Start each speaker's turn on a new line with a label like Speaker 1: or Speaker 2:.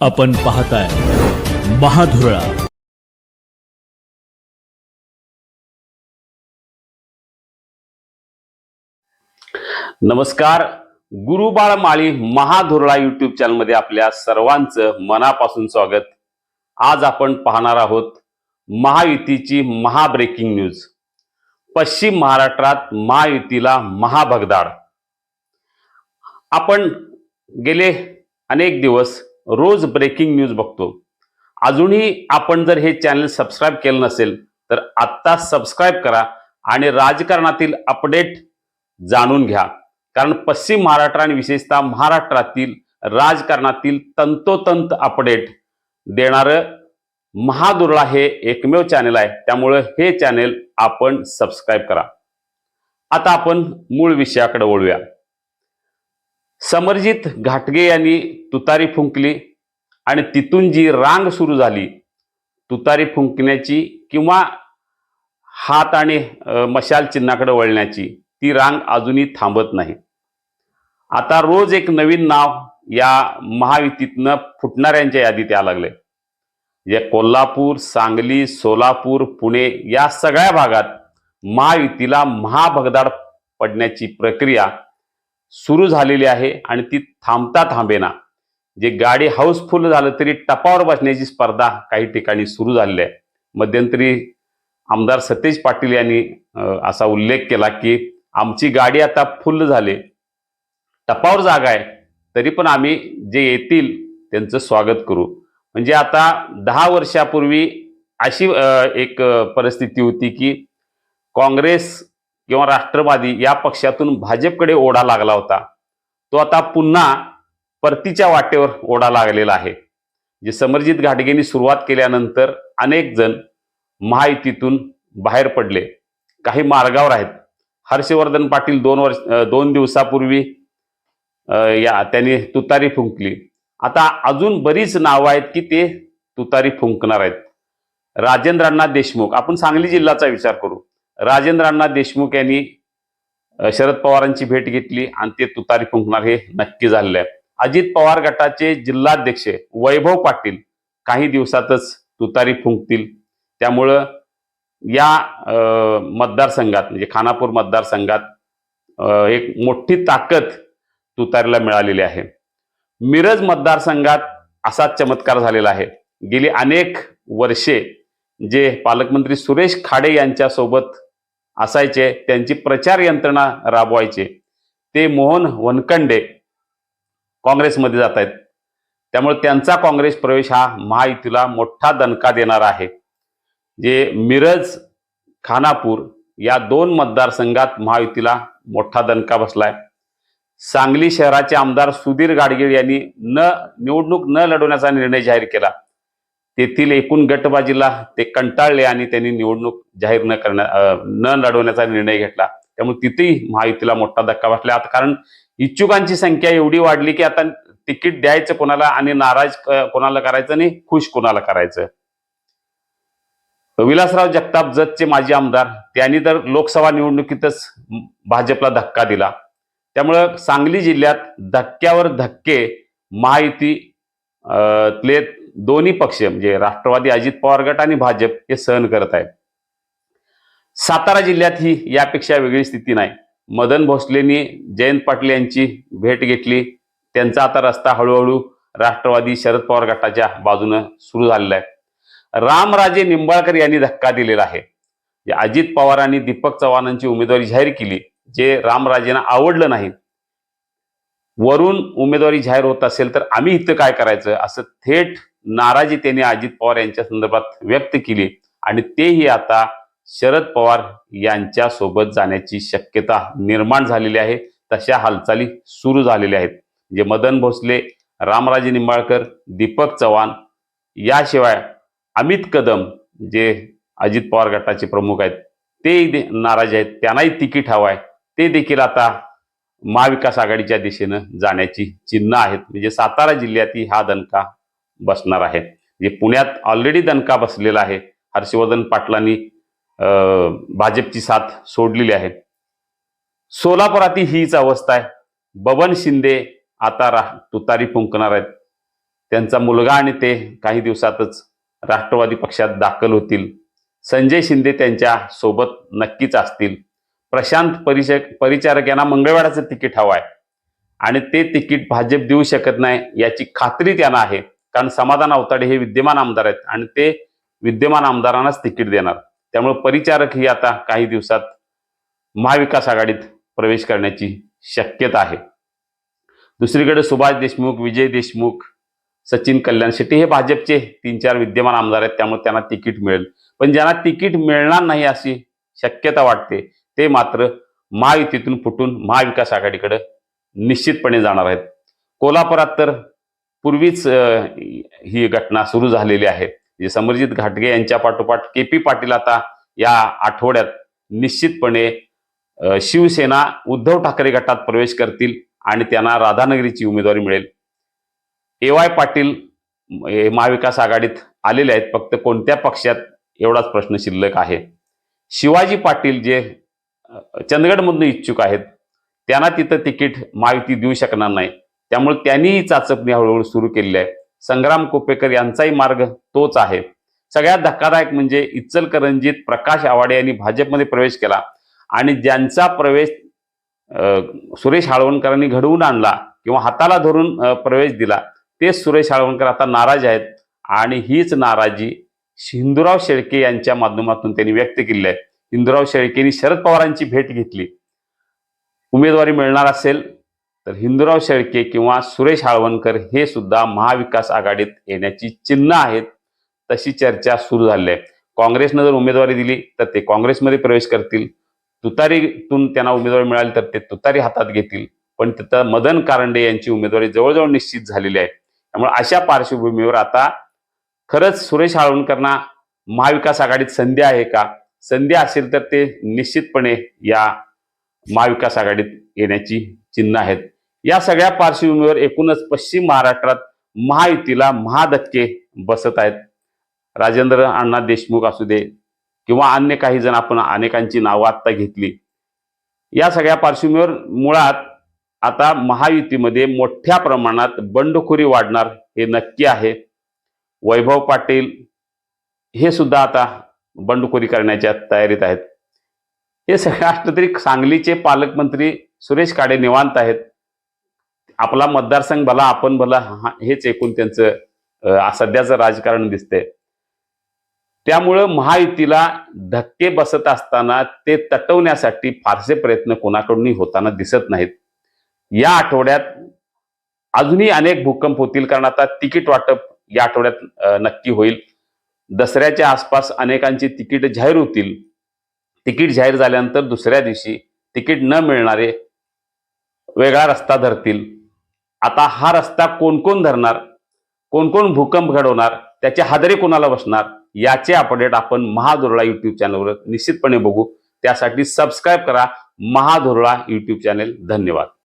Speaker 1: आपण पाहताय महाधुरळा.
Speaker 2: नमस्कार. गुरुबाळ माळी महाधुरळा युट्यूब चॅनलमध्ये आपल्या सर्वांचं मनापासून स्वागत. आज आपण पाहणार आहोत महायुतीची महाब्रेकिंग न्यूज पश्चिम महाराष्ट्रात महायुतीला महाभगदाड. आपण गेले अनेक दिवस रोज ब्रेकिंग न्यूज बघतो. अजूनही आपण जर हे चॅनल सबस्क्राईब केलं नसेल तर आत्ता सबस्क्राईब करा आणि राजकारणातील अपडेट जाणून घ्या. कारण पश्चिम महाराष्ट्र आणि विशेषतः महाराष्ट्रातील राजकारणातील तंतोतंत अपडेट देणारं महादुर्ळा हे एकमेव चॅनल आहे. त्यामुळं हे चॅनल आपण सबस्क्राईब करा. आता आपण मूळ विषयाकडे वळूया. समरजित घाटगे यांनी तुतारी फुंकली आणि तिथून जी रांग सुरू झाली तुतारी फुंकण्याची किंवा हात आणि मशाल चिन्हाकडे वळण्याची ती रांग अजूनही थांबत नाही. आता रोज एक नवीन नाव या महायुतीतनं फुटणाऱ्यांच्या यादीत यायला लागले जे कोल्हापूर सांगली सोलापूर पुणे या सगळ्या भागात महायुतीला महाभगदाड पडण्याची प्रक्रिया सुरू झालेली आहे आणि ती थांबता थांबेना. जे गाडी हाऊसफुल झालं तरी टपावर बसण्याची स्पर्धा काही ठिकाणी सुरू झालेली आहे. मध्यंतरी आमदार सतेज पाटील यांनी असा उल्लेख केला की आमची गाडी आता फुल झाली. टपावर जागा आहे. तरी पण आम्ही जे येतील त्यांचं स्वागत करू. म्हणजे आता दहा वर्षापूर्वी अशी एक परिस्थिती होती की काँग्रेस किंवा राष्ट्रवादी या पक्षातून भाजपकडे ओढा लागला होता. तो आता पुन्हा परतीच्या वाटेवर ओढा लागलेला आहे. जे समरजित घाटगेंनी सुरुवात केल्यानंतर अनेक जण महायुतीतून बाहेर पडले. काही मार्गावर आहेत. हर्षवर्धन पाटील दोन वर्ष दोन दिवसापूर्वी या त्यांनी तुतारी फुंकली. आता अजून बरीच नावं आहेत की ते तुतारी फुंकणार आहेत. राजेंद्रांना देशमुख आपण सांगली जिल्ह्याचा विचार करू. राजेंद्रांना देशमुख यांनी शरद पवारांची भेट घेतली आणि ते तुतारी फुंकणार हे नक्की झालेलं आहे. अजित पवार गटाचे जिल्हाध्यक्ष वैभव पाटील काही दिवसातच तुतारी फुंकतील. त्यामुळं या मतदारसंघात म्हणजे खानापूर मतदारसंघात एक मोठी ताकद तुतारीला मिळालेली आहे. मिरज मतदारसंघात असाच चमत्कार झालेला आहे. गेली अनेक वर्षे जे पालकमंत्री सुरेश खाडे यांच्यासोबत असायचे त्यांची प्रचार यंत्रणा राबवायचे. ते मोहन वनकंडे काँग्रेसमध्ये जात आहेत त्यामुळे त्यांचा काँग्रेस प्रवेश हा महायुतीला मोठा दणका देणार आहे. जे मिरज खानापूर या दोन मतदारसंघात महायुतीला मोठा दणका बसलाय. सांगली शहराचे आमदार सुधीर गाडगीळ यांनी न निवडणूक न लढवण्याचा निर्णय जाहीर केला. तेथील एकूण गटबाजीला ते कंटाळले आणि त्यांनी निवडणूक जाहीर न करण्या न लढवण्याचा निर्णय घेतला. त्यामुळे तिथेही महायुतीला मोठा धक्का बसला. आता कारण इच्छुकांची संख्या एवढी वाढली की आता तिकीट द्यायचं कोणाला आणि नाराज कोणाला करायचं आणि खुश कोणाला करायचं? विलासराव जगताप जतचे माजी आमदार त्यांनी तर लोकसभा निवडणुकीतच भाजपला धक्का दिला. त्यामुळं सांगली जिल्ह्यात धक्क्यावर धक्के महायुती दोन्ही पक्ष म्हणजे राष्ट्रवादी अजित पवार गट आणि भाजप हे सहन करत आहेत. सातारा जिल्ह्यात ही यापेक्षा वेगळी स्थिती नाही. मदन भोसलेंनी जयंत पाटील यांची भेट घेतली. त्यांचा आता रस्ता हळूहळू राष्ट्रवादी शरद पवार गटाच्या बाजूनं सुरू झालेला आहे. रामराजे निंबाळकर यांनी धक्का दिलेला आहे. अजित पवार आणि दीपक चव्हाणांची उमेदवारी जाहीर केली जे रामराजेंना आवडलं नाही. वरून उमेदवारी जाहीर होत असेल तर आम्ही इथं काय करायचं? असं थेट नाराजी त्यांनी अजित पवार यांच्या संदर्भात व्यक्त केली. आणि तेही आता शरद पवार यांच्या सोबत जाण्याची शक्यता निर्माण झालेली आहे. तशा हालचाली सुरू झालेल्या आहेत. जे मदन भोसले रामराजे निंबाळकर दीपक चव्हाण याशिवाय अमित कदम जे अजित पवार गटाचे प्रमुख आहेत ते नाराज आहेत. त्यांनाही तिकीट हवं आहे ते देखील आता महाविकास आघाडीच्या दिशेनं जाण्याची चिन्ह आहेत. म्हणजे सातारा जिल्ह्यातही हा दणका बसणार आहे जे पुण्यात ऑलरेडी दणका बसलेला आहे. हर्षवर्धन पाटलांनी भाजपची साथ सोडलेली आहे. सोलापुरातील हीच अवस्था आहे. बबन शिंदे आता रा तुतारी फुंकणार आहेत. त्यांचा मुलगा आणि ते काही दिवसातच राष्ट्रवादी पक्षात दाखल होतील. संजय शिंदे त्यांच्यासोबत नक्कीच असतील. प्रशांत परिचक परिचारक यांना मंगळवाराचं तिकीट हवं आहे. आणि ते तिकीट भाजप देऊ शकत नाही याची खात्री त्यांना आहे. कारण समाधान अवताडे हे विद्यमान आमदार आहेत आणि ते विद्यमान आमदारांनाच तिकीट देणार. त्यामुळे परिचारक ही आता काही दिवसात महाविकास आघाडीत प्रवेश करण्याची शक्यता आहे. दुसरीकडे सुभाष देशमुख विजय देशमुख सचिन कल्याण शेट्टी हे भाजपचे तीन चार विद्यमान आमदार आहेत त्यामुळे त्यांना तिकीट मिळेल. पण ज्यांना तिकीट मिळणार नाही अशी शक्यता वाटते ते मात्र महायुतीतून फुटून महाविकास आघाडीकडे निश्चितपणे जाणार आहेत. कोल्हापुरात तर पूर्वीच ही घटना सुरू झालेली आहे. म्हणजे समरजित घाटगे यांच्या पाठोपाठ के पी पाटील आता या आठवड्यात निश्चितपणे शिवसेना उद्धव ठाकरे गटात प्रवेश करतील आणि त्यांना राधानगरीची उमेदवारी मिळेल. ए वाय पाटील महाविकास आघाडीत आलेले आहेत फक्त कोणत्या पक्षात एवढाच प्रश्न शिल्लक आहे. शिवाजी पाटील जे चंदगडमधून इच्छुक आहेत त्यांना तिथं तिकीट माहिती देऊ शकणार नाही. त्यामुळे त्यांनीही चाचपणी हळूहळू सुरू केलेली आहे. संग्राम कोपेकर यांचाही मार्ग तोच आहे. सगळ्यात धक्कादायक म्हणजे इचलकरंजीत प्रकाश आवाडे यांनी भाजपमध्ये प्रवेश केला आणि ज्यांचा प्रवेश सुरेश हाळवणकरांनी घडवून आणला किंवा हाताला धरून प्रवेश दिला तेच सुरेश हाळवणकर आता नाराज आहेत आणि हीच नाराजी हिंदुराव शेळके यांच्या माध्यमातून त्यांनी व्यक्त केली आहे. हिंदुराव शेळकेंनी शरद पवारांची भेट घेतली. उमेदवारी मिळणार असेल तर हिंदुराव शेळके किंवा सुरेश हाळवणकर हे सुद्धा महाविकास आघाडीत येण्याची चिन्ह आहेत. तशी चर्चा सुरू झाली आहे. काँग्रेसनं जर उमेदवारी दिली तर ते काँग्रेसमध्ये प्रवेश करतील. तुतारीतून त्यांना उमेदवारी मिळाली तर ते तुतारी हातात घेतील. पण तिथं मदन कारंडे यांची उमेदवारी जवळजवळ निश्चित झालेली आहे. त्यामुळे अशा पार्श्वभूमीवर आता खरंच सुरेश हाळवणकरांना महाविकास आघाडीत संधी आहे का? संधी असेल तर ते निश्चितपणे या महाविकास आघाडीत येण्याची चिन्ह आहेत. या सगळ्या पार्श्वभूमीवर एकूणच पश्चिम महाराष्ट्रात महायुतीला महाधक्के बसत आहेत. राजेंद्र अण्णा देशमुख असू दे किंवा अन्य काही जण आपण अनेकांची नावं आत्ता घेतली. या सगळ्या पार्श्वभूमीवर मुळात आता महायुतीमध्ये मोठ्या प्रमाणात बंडखोरी वाढणार हे नक्की आहे. वैभव पाटील हे सुद्धा आता बंडखोरी करण्याच्या तयारीत आहेत. हे सगळे असलं तरी सांगलीचे पालकमंत्री सुरेश काडे निवांत आहेत. आपला मतदारसंघ भला आपण भला हेच एकूण त्यांचं सध्याचं राजकारण दिसतंय. त्यामुळं महायुतीला धक्के बसत असताना ते तटवण्यासाठी फारसे प्रयत्न कोणाकडूनही होताना दिसत नाहीत. या आठवड्यात अजूनही अनेक भूकंप होतील कारण आता तिकीट वाटप या आठवड्यात नक्की होईल. दसऱ्याच्या आसपास अनेकांची तिकीट जाहीर होतील. तिकीट जाहीर झाल्यानंतर दुसऱ्या दिवशी तिकीट न मिळणारे वेगळा रस्ता धरतील. आता हा रस्ता कोण कोण धरणार? कोण कोण भूकंप घडवणार? त्याचे हादरे कोणाला बसणार? याचे अपडेट आपण महादुरळा युट्यूब चॅनलवर निश्चितपणे बघू. त्यासाठी सबस्क्राईब करा. महादुरळा युट्यूब चॅनेल धन्यवाद.